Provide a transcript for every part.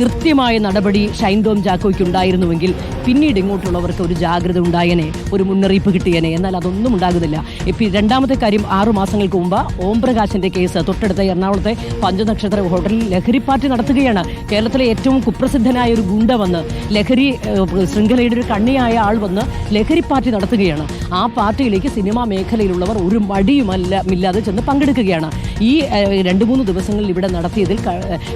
കൃത്യമായ നടപടി ഷൈൻഡോം ജാക്കോയ്ക്ക് ഉണ്ടായിരുന്നുവെങ്കിൽ പിന്നീട് ഇങ്ങോട്ടുള്ളവർക്ക് ഒരു ജാഗ്രത ഉണ്ടായനെ ഒരു മുന്നറിയിപ്പ് കിട്ടിയനെ. എന്നാൽ അതൊന്നും ഉണ്ടാകുന്നില്ല. ഇപ്പം രണ്ടാമത്തെ കാര്യം ആറു മാസങ്ങൾക്ക് മുമ്പ് ഓം പ്രകാശിന്റെ കേസ് തൊട്ടടുത്ത എറണാകുളത്തെ പഞ്ചനക്ഷത്ര ഹോട്ടലിൽ ലഹരി പാർട്ടി നടത്തുകയാണ്. കേരളത്തിലെ ഏറ്റവും കുപ്രസിദ്ധനായ ഒരു ഗുണ്ട വന്ന് ലഹരി ശൃംഖലയുടെ ഒരു കണ്ണിയായ ആൾ വന്ന് ലഹരി പാർട്ടി നടത്തുകയാണ്. ആ പാർട്ടിയിലേക്ക് സിനിമാ മേഖലയിലുള്ളവർ ഒരു മടിയുമല്ല ഇല്ലാതെ ചെന്ന് പങ്കെടുക്കുകയാണ്. ഈ രണ്ട് മൂന്ന് ദിവസങ്ങളിൽ ഇവിടെ നടത്തിയതിൽ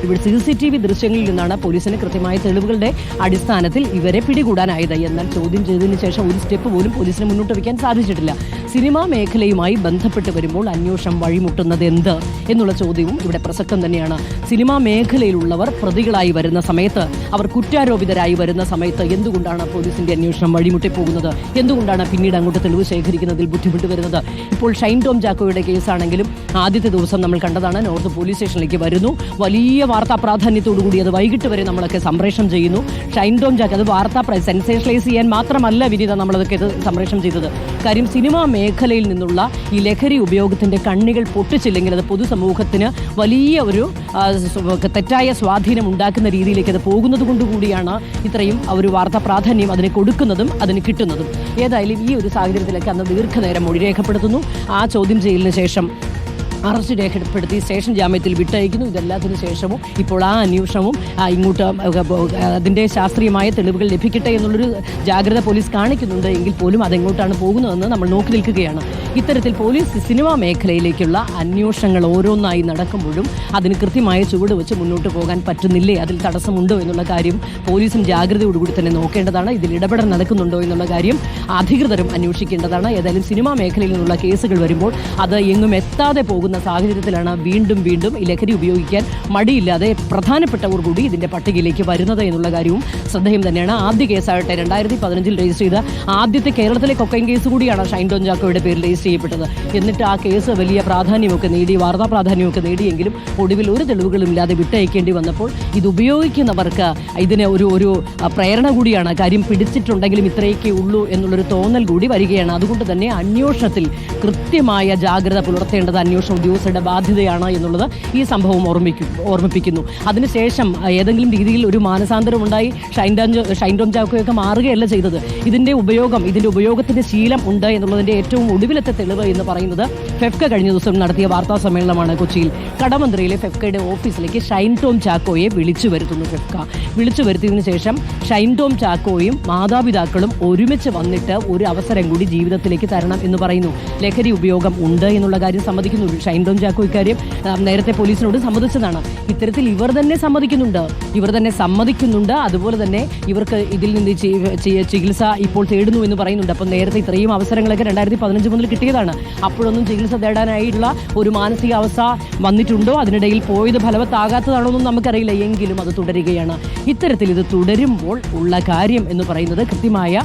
ഇവിടെ സി സി ടി വി ദൃശ്യങ്ങളിൽ നിന്നാണ് പോലീസിന് കൃത്യമായ തെളിവുകളുടെ അടിസ്ഥാനത്തിൽ ഇവരെ പിടികൂടാനായത് എന്നാൽ ചോദ്യം ചെയ്തതിനു ശേഷം ഒരു സ്റ്റെപ്പ് പോലും പോലീസിന് മുന്നോട്ട് വയ്ക്കാൻ സാധിച്ചിട്ടില്ല. സിനിമാ മേഖലയുമായി ബന്ധപ്പെട്ട് വരുമ്പോൾ അന്വേഷണം വഴിമുട്ടുന്നത് എന്ത് എന്നുള്ള ചോദ്യവും ഇവിടെ പ്രസക്തം തന്നെയാണ്. സിനിമാ മേഖലയിലുള്ളവർ പ്രതികളായി വരുന്ന സമയത്ത് അവർ കുറ്റാരോപിതരായി വരുന്ന സമയത്ത് എന്തുകൊണ്ടാണ് പോലീസിന്റെ അന്വേഷണം വഴിമുട്ടിപ്പോകുന്നത്? എന്തുകൊണ്ടാണ് പിന്നീട് അങ്ങോട്ട് തെളിവ് ശേഖരിക്കുന്നതിൽ ബുദ്ധിമുട്ട് വരുന്നത്? ഇപ്പോൾ ഷൈൻ ടോം ജാക്കോയുടെ കേസാണെങ്കിലും ആദ്യത്തെ ദിവസം നമ്മൾ കണ്ടതാണ് നോർത്ത് പോലീസ് സ്റ്റേഷനിലേക്ക് വരുന്നു. വലിയ വാർത്താ പ്രാധാന്യത്തോടുകൂടി അത് വൈകിട്ട് വരെ നമ്മളൊക്കെ സംപ്രേഷണം ചെയ്യുന്നു. ഷൈൻ ടോം ജാക്ക് അത് വാർത്താ സെൻസേഷനലൈസ് ചെയ്യാൻ മാത്രമല്ല വിനീത നമ്മളതൊക്കെ ഇത് സംപ്രേഷണം ചെയ്തത്. കാര്യം സിനിമാ മേഖലയിൽ നിന്നുള്ള ഈ ലഹരി ഉപയോഗത്തിന്റെ കണ്ണികൾ പൊട്ടിച്ചില്ലെങ്കിൽ അത് പൊതുസമൂഹത്തിന് വലിയ ഒരു തെറ്റായ സ്വാധീനം ഉണ്ടാക്കുന്ന രീതിയിലേക്ക് അത് പോകുന്നത് കൊണ്ടുകൂടിയാണ് ഇത്രയും ഒരു വാർത്താ പ്രാധാന്യം അതിന് കൊടുക്കുന്നതും അതിന് കിട്ടുന്നതും. ഏതായാലും ഈ ഒരു സാഹചര്യത്തിലേക്ക് അന്ന് ദീർഘനേരം മൊഴി രേഖപ്പെടുത്തുന്നു ആ ചോദ്യം ചെയ്യലിന് ശേഷം അറസ്റ്റ് രേഖപ്പെടുത്തി സ്റ്റേഷൻ ജാമ്യത്തിൽ വിട്ടയക്കുന്നു. ഇതെല്ലാത്തിനു ശേഷവും ഇപ്പോൾ ആ അന്വേഷണവും ഇങ്ങോട്ട് അതിന്റെ ശാസ്ത്രീയമായ തെളിവുകൾ ലഭിക്കട്ടെ എന്നുള്ളൊരു ജാഗ്രത പോലീസ് കാണിക്കുന്നുണ്ട്. എങ്കിൽ പോലും അതെങ്ങോട്ടാണ് പോകുന്നതെന്ന് നമ്മൾ നോക്കി നിൽക്കുകയാണ്. ഇത്തരത്തിൽ പോലീസ് സിനിമാ മേഖലയിലേക്കുള്ള അന്വേഷണങ്ങൾ ഓരോന്നായി നടക്കുമ്പോഴും അതിന് കൃത്യമായ ചുവട് വെച്ച് മുന്നോട്ട് പോകാൻ പറ്റുന്നില്ലേ? അതിൽ തടസ്സമുണ്ടോ എന്നുള്ള കാര്യം പോലീസും ജാഗ്രതയോടുകൂടി തന്നെ നോക്കേണ്ടതാണ്. ഇതിൽ ഇടപെടൽ നടക്കുന്നുണ്ടോ എന്നുള്ള കാര്യം അധികൃതരും അന്വേഷിക്കേണ്ടതാണ്. ഏതായാലും സിനിമാ മേഖലയിൽ നിന്നുള്ള കേസുകൾ വരുമ്പോൾ അത് എങ്ങും എത്താതെ പോകുന്ന സാഹചര്യത്തിലാണ് വീണ്ടും വീണ്ടും ഈ ലഹരി ഉപയോഗിക്കാൻ മടിയില്ലാതെ പ്രധാനപ്പെട്ടവർ കൂടി ഇതിന്റെ പട്ടികയിലേക്ക് വരുന്നത് എന്നുള്ള കാര്യവും ശ്രദ്ധേയം തന്നെയാണ്. ആദ്യ കേസാകട്ടെ രണ്ടായിരത്തി പതിനഞ്ചിൽ രജിസ്റ്റർ ചെയ്ത ആദ്യത്തെ കേരളത്തിലെ കൊക്കൈൻ കേസ് കൂടിയാണ് ഷൈൻ ടോൺ ചാക്കോയുടെ പേരിൽ രജിസ്റ്റർ ചെയ്യപ്പെട്ടത്. എന്നിട്ട് ആ കേസ് വലിയ പ്രാധാന്യമൊക്കെ നേടി വാർത്താ പ്രാധാന്യമൊക്കെ നേടിയെങ്കിലും ഒടുവിൽ ഒരു തെളിവുകളും ഇല്ലാതെ വിട്ടയക്കേണ്ടി വന്നപ്പോൾ ഇത് ഉപയോഗിക്കുന്നവർക്ക് ഇതിന് ഒരു ഒരു പ്രേരണ കൂടിയാണ്. കാര്യം പിടിച്ചിട്ടുണ്ടെങ്കിലും ഇത്രയൊക്കെ ഉള്ളൂ എന്നുള്ളൊരു തോന്നൽ കൂടി വരികയാണ്. അതുകൊണ്ട് തന്നെ അന്വേഷണത്തിൽ കൃത്യമായ ജാഗ്രത പുലർത്തേണ്ടത് അന്വേഷണ ഉദ്യോഗസ്ഥരുടെ ബാധ്യതയാണ് എന്നുള്ളത് ഈ സംഭവം ഓർമ്മിക്കും ഓർമ്മിപ്പിക്കുന്നു. അതിനുശേഷം ഏതെങ്കിലും രീതിയിൽ ഒരു മാനസാന്തരം ഉണ്ടായി ഷൈൻ ഷൈൻഡോം ചാക്കുകയൊക്കെ മാറുകയല്ല ചെയ്തത്. ഇതിന്റെ ഉപയോഗം ഇതിന്റെ ഉപയോഗത്തിന്റെ ശീലം ഉണ്ട് എന്നുള്ളതിന്റെ ഏറ്റവും ഒടുവിലത്തെ തെളിവ് എന്ന് പറയുന്നത് ഫെഫ്ക കഴിഞ്ഞ ദിവസം നടത്തിയ വാർത്താ സമ്മേളനമാണ് കൊച്ചിയിൽ. കടമന്ത്രിയിലെ ഫെഫ്കയുടെ ഓഫീസിലേക്ക് ഷൈൻ ടോം ചാക്കോയെ വിളിച്ചു വരുത്തുന്നു ഫെഫ്ക. വിളിച്ചു വരുത്തിയതിനു ശേഷം ഷൈൻ ടോം ചാക്കോയും മാതാപിതാക്കളും ഒരുമിച്ച് വന്നിട്ട് ഒരു അവസരം കൂടി ജീവിതത്തിലേക്ക് തരണം എന്ന് പറയുന്നു. ലഹരി ഉപയോഗം ഉണ്ട് എന്നുള്ള കാര്യം സമ്മതിക്കുന്നു ഷൈൻ ആക്കും ഇക്കാര്യം നേരത്തെ പോലീസിനോട് സമ്മതിച്ചതാണ്. ഇത്തരത്തിൽ ഇവർ തന്നെ സമ്മതിക്കുന്നുണ്ട്. ഇവർ തന്നെ സമ്മതിക്കുന്നുണ്ട്. അതുപോലെ തന്നെ ഇവർക്ക് ഇതിൽ നിന്ന് ചികിത്സ ഇപ്പോൾ തേടുന്നു എന്ന് പറയുന്നുണ്ട്. അപ്പം നേരത്തെ ഇത്രയും അവസരങ്ങളൊക്കെ രണ്ടായിരത്തി പതിനഞ്ച് മുതൽ കിട്ടിയതാണ്. അപ്പോഴൊന്നും ചികിത്സ തേടാനായിട്ടുള്ള ഒരു മാനസികാവസ്ഥ വന്നിട്ടുണ്ടോ? അതിനിടയിൽ പോയത് ഫലവത്താകാത്തതാണോ എന്നും നമുക്കറിയില്ല. എങ്കിലും അത് തുടരുകയാണ്. ഇത്തരത്തിൽ ഇത് തുടരുമ്പോൾ ഉള്ള കാര്യം എന്ന് പറയുന്നത് കൃത്യമായ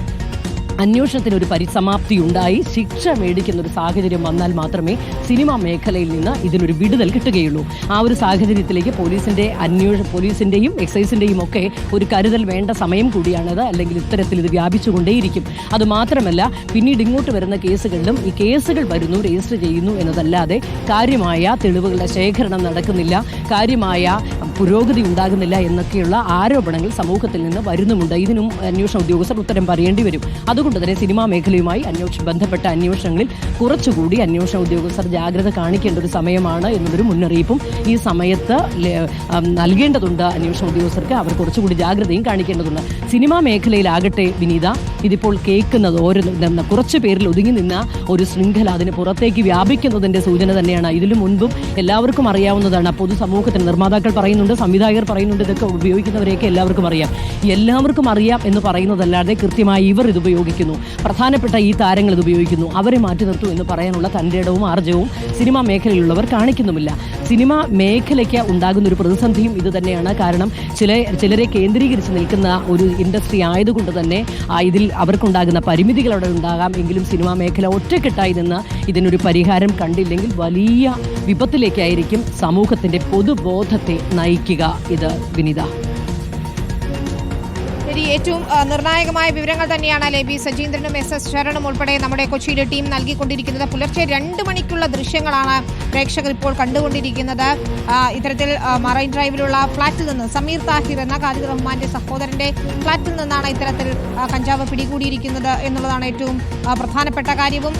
അന്വേഷണത്തിന് ഒരു പരിസമാപ്തി ഉണ്ടായി ശിക്ഷ മേടിക്കുന്ന ഒരു സാഹചര്യം വന്നാൽ മാത്രമേ സിനിമാ മേഖലയിൽ നിന്ന് ഇതിനൊരു വിടുതൽ കിട്ടുകയുള്ളൂ. ആ ഒരു സാഹചര്യത്തിലേക്ക് പോലീസിന്റെ അന്വേഷ പോലീസിന്റെയും എക്സൈസിന്റെയും ഒക്കെ ഒരു കരുതൽ വേണ്ട സമയം കൂടിയാണത്. അല്ലെങ്കിൽ ഇത്തരത്തിൽ ഇത് വ്യാപിച്ചുകൊണ്ടേയിരിക്കും. അത് മാത്രമല്ല പിന്നീട് ഇങ്ങോട്ട് വരുന്ന കേസുകളിലും ഈ കേസുകൾ വരുന്നു രജിസ്റ്റർ ചെയ്യുന്നു എന്നതല്ലാതെ കാര്യമായ തെളിവുകളുടെ ശേഖരണം നടക്കുന്നില്ല. കാര്യമായ പുരോഗതി ഉണ്ടാകുന്നില്ല എന്നൊക്കെയുള്ള ആരോപണങ്ങൾ സമൂഹത്തിൽ നിന്ന് വരുന്നുമുണ്ട്. ഇതിനും അന്വേഷണ ഉദ്യോഗസ്ഥർ ഉത്തരം പറയേണ്ടി വരും. അതുകൊണ്ട് തന്നെ സിനിമാ മേഖലയുമായി അന്വേഷണം ബന്ധപ്പെട്ട അന്വേഷണങ്ങളിൽ കുറച്ചുകൂടി അന്വേഷണ ഉദ്യോഗസ്ഥർ ജാഗ്രത കാണിക്കേണ്ട ഒരു സമയമാണ് എന്നൊരു മുന്നറിയിപ്പും ഈ സമയത്ത് നൽകേണ്ടതുണ്ട് അന്വേഷണ ഉദ്യോഗസ്ഥർക്ക്. അവർ കുറച്ചുകൂടി ജാഗ്രതയും കാണിക്കേണ്ടതുണ്ട്. സിനിമാ മേഖലയിലാകട്ടെ വിനീത ഇതിപ്പോൾ കേൾക്കുന്നത് ഓരോ കുറച്ച് പേരിൽ ഒതുങ്ങി നിന്ന ഒരു ശൃംഖല അതിന് പുറത്തേക്ക് വ്യാപിക്കുന്നതിന്റെ സൂചന തന്നെയാണ്. ഇതിനു മുൻപും എല്ലാവർക്കും അറിയാവുന്നതാണ്. പൊതുസമൂഹത്തിന് നിർമ്മാതാക്കൾ പറയുന്നുണ്ട് സംവിധായകർ പറയുന്നുണ്ട് ഇതൊക്കെ ഉപയോഗിക്കുന്നവരെയൊക്കെ എല്ലാവർക്കും അറിയാം. എല്ലാവർക്കും അറിയാം എന്ന് പറയുന്നതല്ലാതെ കൃത്യമായി ഇവർ ഇത് ഉപയോഗിക്കുന്നു. പ്രധാനപ്പെട്ട ഈ താരങ്ങൾ ഇത് ഉപയോഗിക്കുന്നു. അവരെ മാറ്റി നിർത്തൂ എന്ന് പറയാനുള്ള തന്റെ ഇടവും ആർജവും സിനിമാ മേഖലയിലുള്ളവർ കാണിക്കുന്നുമില്ല. സിനിമാ മേഖലയ്ക്ക് ഉണ്ടാകുന്ന ഒരു പ്രതിസന്ധിയും ഇത് തന്നെയാണ്. കാരണം ചില ചിലരെ കേന്ദ്രീകരിച്ച് നിൽക്കുന്ന ഒരു ഇൻഡസ്ട്രി ആയതുകൊണ്ട് തന്നെ ഇതിൽ അവർക്കുണ്ടാകുന്ന പരിമിതികൾ അവിടെ ഉണ്ടാകാം. എങ്കിലും സിനിമാ മേഖല ഒറ്റക്കെട്ടായി നിന്ന് ഇതിനൊരു പരിഹാരം കണ്ടില്ലെങ്കിൽ വലിയ വിപത്തിലേക്കായിരിക്കും സമൂഹത്തിന്റെ പൊതുബോധത്തെ നയിക്കുക ഇത് വിനിത. ശരി ഏറ്റവും നിർണായകമായ വിവരങ്ങൾ തന്നെയാണ് അല്ലെ? ബി സജീന്ദ്രനും എസ് എസ് ശരണും ഉൾപ്പെടെ നമ്മുടെ കൊച്ചിയിലെ ടീം നൽകിക്കൊണ്ടിരിക്കുന്നത്. പുലർച്ചെ രണ്ട് മണിക്കുള്ള ദൃശ്യങ്ങളാണ് പ്രേക്ഷകർ ഇപ്പോൾ കണ്ടുകൊണ്ടിരിക്കുന്നത്. ഇത്തരത്തിൽ മറൈൻ ഡ്രൈവിലുള്ള ഫ്ളാറ്റിൽ നിന്ന് സമീർ താഹിർ എന്ന ഖാലിദ് റഹ്മാന്റെ സഹോദരന്റെ ഫ്ളാറ്റിൽ നിന്നാണ് ഇത്തരത്തിൽ കഞ്ചാവ് പിടികൂടിയിരിക്കുന്നത് എന്നുള്ളതാണ് ഏറ്റവും പ്രധാനപ്പെട്ട കാര്യവും.